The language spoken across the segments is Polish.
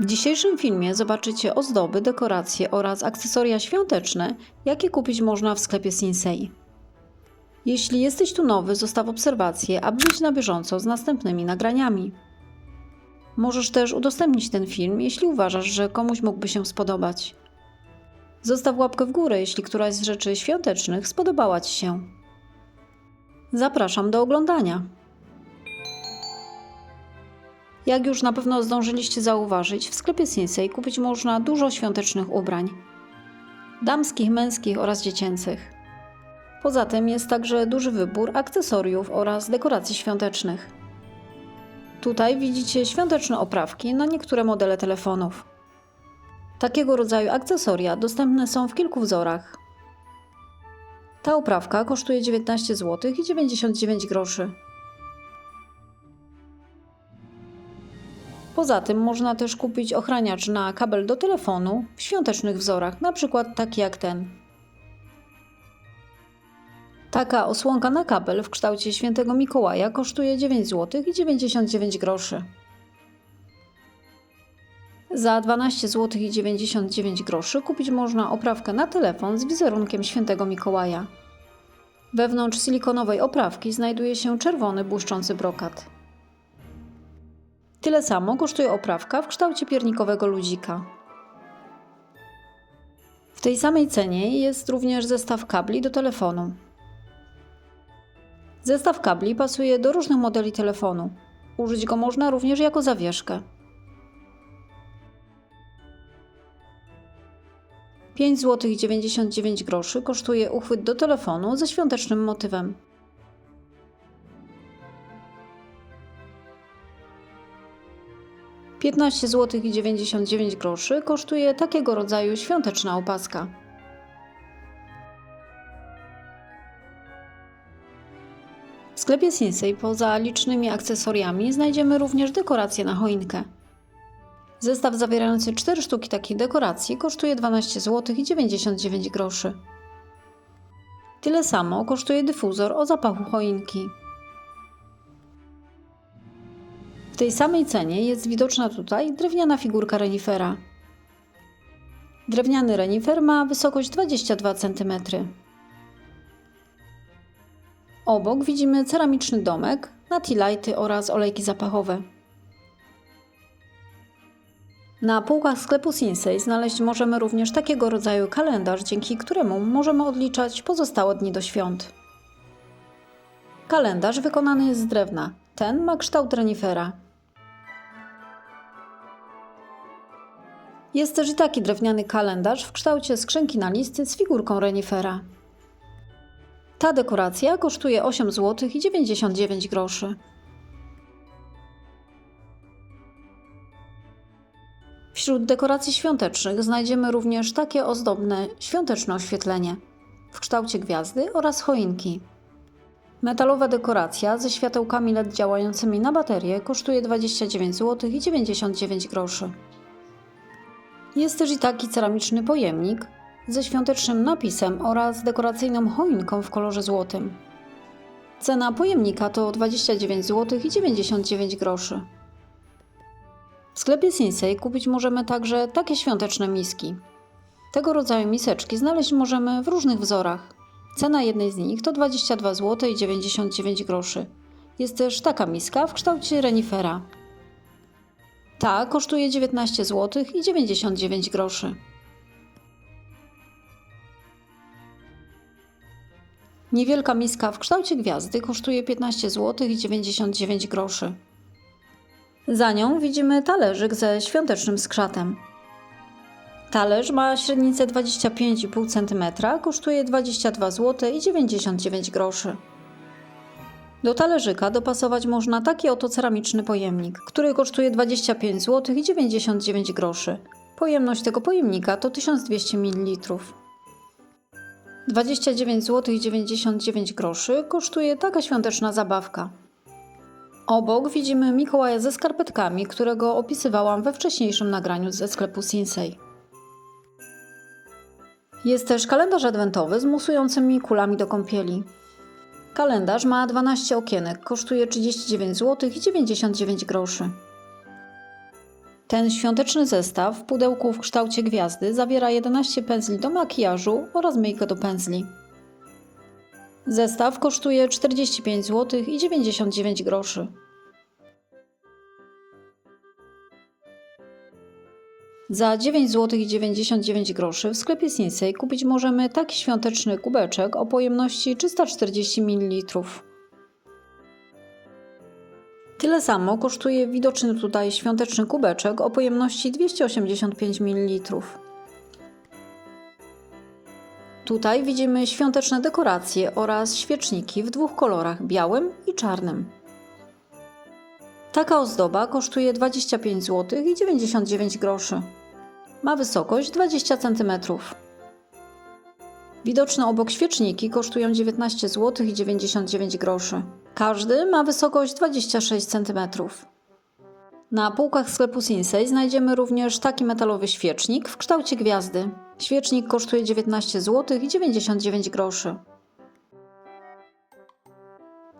W dzisiejszym filmie zobaczycie ozdoby, dekoracje oraz akcesoria świąteczne, jakie kupić można w sklepie Sinsei. Jeśli jesteś tu nowy, zostaw obserwację, aby być na bieżąco z następnymi nagraniami. Możesz też udostępnić ten film, jeśli uważasz, że komuś mógłby się spodobać. Zostaw łapkę w górę, jeśli któraś z rzeczy świątecznych spodobała Ci się. Zapraszam do oglądania. Jak już na pewno zdążyliście zauważyć, w sklepie Sinsei kupić można dużo świątecznych ubrań. Damskich, męskich oraz dziecięcych. Poza tym jest także duży wybór akcesoriów oraz dekoracji świątecznych. Tutaj widzicie świąteczne oprawki na niektóre modele telefonów. Takiego rodzaju akcesoria dostępne są w kilku wzorach. Ta oprawka kosztuje 19 zł i 99 groszy. Poza tym można też kupić ochraniacz na kabel do telefonu w świątecznych wzorach, na przykład taki jak ten. Taka osłonka na kabel w kształcie świętego Mikołaja kosztuje 9 zł i 99 groszy. Za 12 zł i 99 groszy kupić można oprawkę na telefon z wizerunkiem świętego Mikołaja. Wewnątrz silikonowej oprawki znajduje się czerwony błyszczący brokat. Tyle samo kosztuje oprawka w kształcie piernikowego ludzika. W tej samej cenie jest również zestaw kabli do telefonu. Zestaw kabli pasuje do różnych modeli telefonu. Użyć go można również jako zawieszkę. 5 zł 99 groszy kosztuje uchwyt do telefonu ze świątecznym motywem. Piętnaście zł i 99 groszy kosztuje takiego rodzaju świąteczna opaska. W sklepie Sinsei poza licznymi akcesoriami znajdziemy również dekoracje na choinkę. Zestaw zawierający 4 sztuki takich dekoracji kosztuje 12 zł i 99 groszy. Tyle samo kosztuje dyfuzor o zapachu choinki. Tej samej cenie jest widoczna tutaj drewniana figurka renifera. Drewniany renifer ma wysokość 22 cm. Obok widzimy ceramiczny domek, natilajty oraz olejki zapachowe. Na półkach sklepu Sinsei znaleźć możemy również takiego rodzaju kalendarz, dzięki któremu możemy odliczać pozostałe dni do świąt. Kalendarz wykonany jest z drewna. Ten ma kształt renifera. Jest też i taki drewniany kalendarz w kształcie skrzynki na listy z figurką renifera. Ta dekoracja kosztuje 8 zł i 99 groszy. Wśród dekoracji świątecznych znajdziemy również takie ozdobne świąteczne oświetlenie w kształcie gwiazdy oraz choinki. Metalowa dekoracja ze światełkami LED działającymi na baterię kosztuje 29 zł i 99 groszy. Jest też i taki ceramiczny pojemnik ze świątecznym napisem oraz dekoracyjną choinką w kolorze złotym. Cena pojemnika to 29 zł i 99 groszy. W sklepie Sinsei kupić możemy także takie świąteczne miski. Tego rodzaju miseczki znaleźć możemy w różnych wzorach. Cena jednej z nich to 22 zł i 99 groszy. Jest też taka miska w kształcie renifera. Ta kosztuje 19 zł i 99 groszy. Niewielka miska w kształcie gwiazdy kosztuje 15 zł i 99 groszy. Za nią widzimy talerzyk ze świątecznym skrzatem. Talerz ma średnicę 25,5 cm, kosztuje 22 zł i 99 groszy. Do talerzyka dopasować można taki oto ceramiczny pojemnik, który kosztuje 25 zł i 99 groszy. Pojemność tego pojemnika to 1200 ml. 29 zł i 99 groszy kosztuje taka świąteczna zabawka. Obok widzimy Mikołaja ze skarpetkami, którego opisywałam we wcześniejszym nagraniu ze sklepu Sinsei. Jest też kalendarz adwentowy z musującymi kulami do kąpieli. Kalendarz ma 12 okienek, kosztuje 39 zł i 99 groszy. Ten świąteczny zestaw w pudełku w kształcie gwiazdy zawiera 11 pędzli do makijażu oraz myjkę do pędzli. Zestaw kosztuje 45 zł i 99 groszy. Za 9 zł i 99 groszy w sklepie Sinsei kupić możemy taki świąteczny kubeczek o pojemności 340 ml. Tyle samo kosztuje widoczny tutaj świąteczny kubeczek o pojemności 285 ml. Tutaj widzimy świąteczne dekoracje oraz świeczniki w dwóch kolorach białym i czarnym. Taka ozdoba kosztuje 25 zł i 99 groszy. Ma wysokość 20 cm. Widoczne obok świeczniki kosztują 19 zł i 99 groszy. Każdy ma wysokość 26 cm. Na półkach sklepu Sinsei znajdziemy również taki metalowy świecznik w kształcie gwiazdy. Świecznik kosztuje 19 zł i 99 groszy.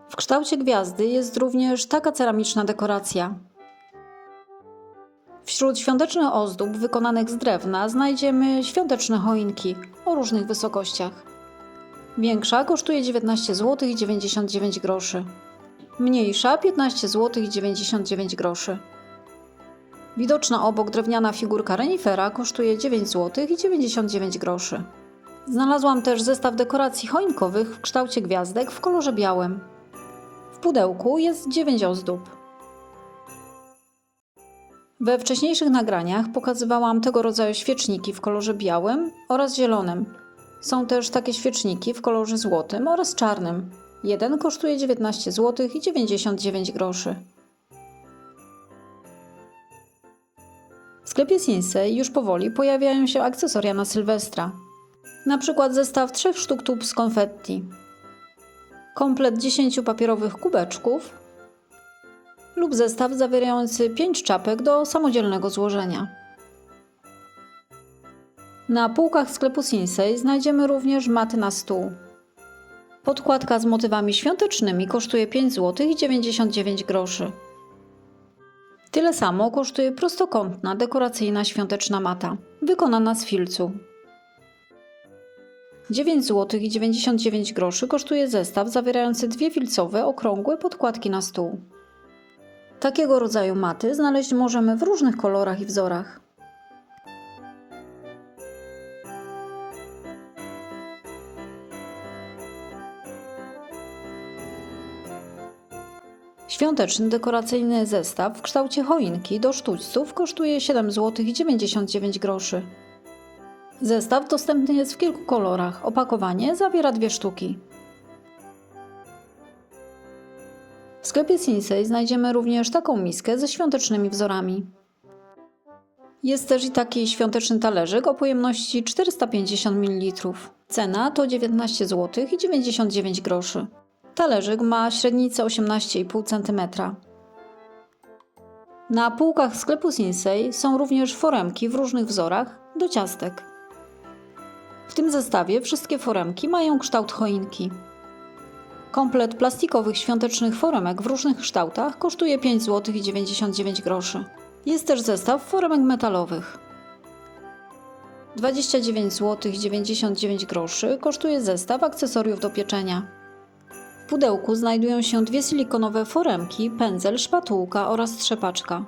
W kształcie gwiazdy jest również taka ceramiczna dekoracja. Wśród świątecznych ozdób wykonanych z drewna znajdziemy świąteczne choinki o różnych wysokościach. Większa kosztuje 19 zł i 99 groszy. Mniejsza 15 zł i 99 groszy. Widoczna obok drewniana figurka renifera kosztuje 9 zł i 99 groszy. Znalazłam też zestaw dekoracji choinkowych w kształcie gwiazdek w kolorze białym. W pudełku jest 9 ozdób. We wcześniejszych nagraniach pokazywałam tego rodzaju świeczniki w kolorze białym oraz zielonym. Są też takie świeczniki w kolorze złotym oraz czarnym. Jeden kosztuje 19 zł i 99 groszy. W sklepie Sinsei już powoli pojawiają się akcesoria na Sylwestra. Na przykład zestaw trzech sztuk tub z konfetti, komplet 10 papierowych kubeczków lub zestaw zawierający 5 czapek do samodzielnego złożenia. Na półkach sklepu Sinsei znajdziemy również maty na stół. Podkładka z motywami świątecznymi kosztuje 5 zł i 99 groszy. Tyle samo kosztuje prostokątna, dekoracyjna świąteczna mata, wykonana z filcu. 9 zł i 99 groszy kosztuje zestaw zawierający dwie filcowe, okrągłe podkładki na stół. Takiego rodzaju maty znaleźć możemy w różnych kolorach i wzorach. Świąteczny dekoracyjny zestaw w kształcie choinki do sztućców kosztuje 7 zł i 99 groszy. Zestaw dostępny jest w kilku kolorach. Opakowanie zawiera dwie sztuki. Sklepie Sinsei znajdziemy również taką miskę ze świątecznymi wzorami. Jest też i taki świąteczny talerzyk o pojemności 450 ml. Cena to 19 zł i 99 groszy. Talerzyk ma średnicę 18,5 cm. Na półkach sklepu Sinsei są również foremki w różnych wzorach do ciastek. W tym zestawie wszystkie foremki mają kształt choinki. Komplet plastikowych świątecznych foremek w różnych kształtach kosztuje 5 zł i 99 groszy. Jest też zestaw foremek metalowych. 29 zł i 99 groszy kosztuje zestaw akcesoriów do pieczenia. W pudełku znajdują się dwie silikonowe foremki, pędzel, szpatułka oraz trzepaczka.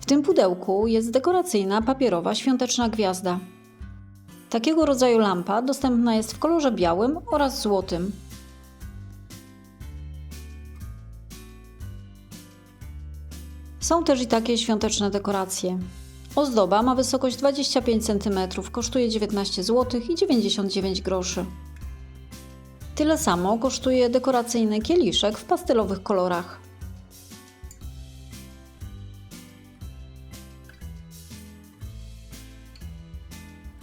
W tym pudełku jest dekoracyjna papierowa świąteczna gwiazda. Takiego rodzaju lampa dostępna jest w kolorze białym oraz złotym. Są też i takie świąteczne dekoracje. Ozdoba ma wysokość 25 cm, kosztuje 19 zł i 99 groszy. Tyle samo kosztuje dekoracyjny kieliszek w pastelowych kolorach.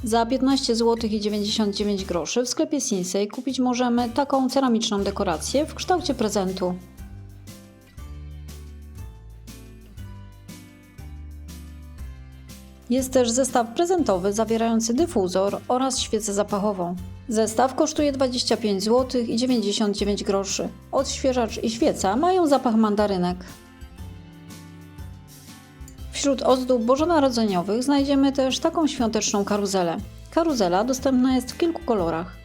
Za 15 zł i 99 groszy w sklepie Sinsei kupić możemy taką ceramiczną dekorację w kształcie prezentu. Jest też zestaw prezentowy zawierający dyfuzor oraz świecę zapachową. Zestaw kosztuje 25 zł i 99 groszy. Odświeżacz i świeca mają zapach mandarynek. Wśród ozdób bożonarodzeniowych znajdziemy też taką świąteczną karuzelę. Karuzela dostępna jest w kilku kolorach.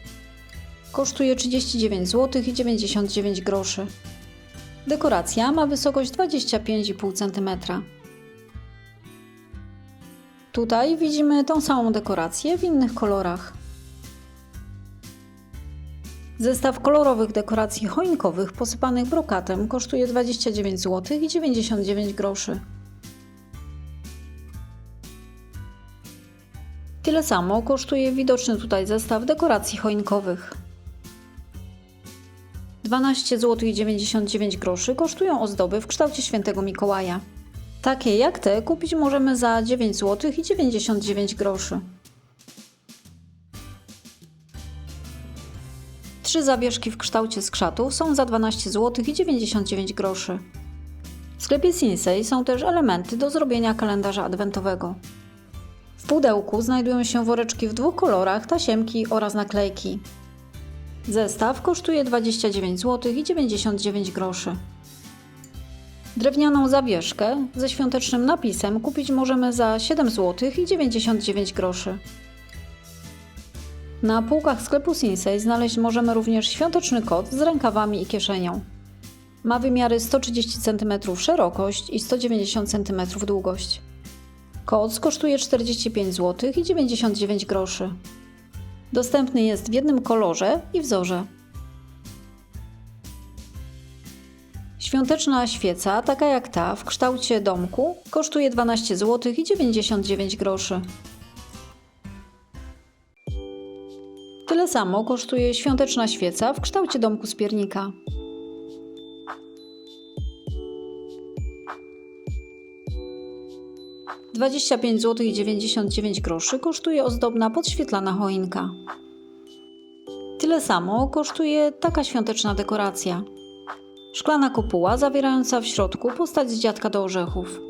Kosztuje 39 zł i 99 groszy. Dekoracja ma wysokość 25,5 cm. Tutaj widzimy tą samą dekorację w innych kolorach. Zestaw kolorowych dekoracji choinkowych posypanych brokatem kosztuje 29 zł i 99 groszy. Tyle samo kosztuje widoczny tutaj zestaw dekoracji choinkowych. 12 zł i 99 groszy kosztują ozdoby w kształcie świętego Mikołaja. Takie jak te kupić możemy za 9 zł i 99 groszy. Trzy zawieszki w kształcie skrzatów są za 12 zł i 99 groszy. W sklepie Sinsei są też elementy do zrobienia kalendarza adwentowego. W pudełku znajdują się woreczki w dwóch kolorach, tasiemki oraz naklejki. Zestaw kosztuje 29 zł i 99 groszy. Drewnianą zawieszkę ze świątecznym napisem kupić możemy za 7 zł i 99 groszy. Na półkach sklepu Sinsei znaleźć możemy również świąteczny kot z rękawami i kieszenią. Ma wymiary 130 cm szerokość i 190 cm długość. Koc kosztuje 45 zł i 99 groszy. Dostępny jest w jednym kolorze i wzorze. Świąteczna świeca, taka jak ta, w kształcie domku, kosztuje 12 zł i 99 groszy. Tyle samo kosztuje świąteczna świeca w kształcie domku z piernika. Dwadzieścia pięć zł i 99 groszy kosztuje ozdobna podświetlana choinka. Tyle samo kosztuje taka świąteczna dekoracja. Szklana kopuła zawierająca w środku postać z dziadka do orzechów.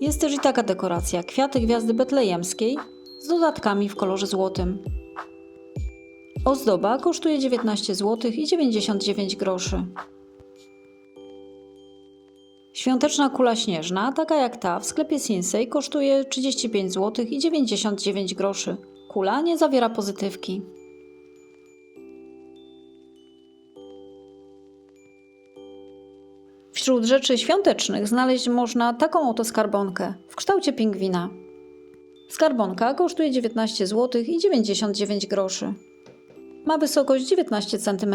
Jest też i taka dekoracja kwiaty gwiazdy betlejemskiej z dodatkami w kolorze złotym. Ozdoba kosztuje 19 zł i 99 groszy. Świąteczna kula śnieżna, taka jak ta w sklepie Sinsei, kosztuje 35 zł i 99 groszy. Kula nie zawiera pozytywki. Wśród rzeczy świątecznych znaleźć można taką oto skarbonkę w kształcie pingwina. Skarbonka kosztuje 19 zł i 99 groszy. Ma wysokość 19 cm.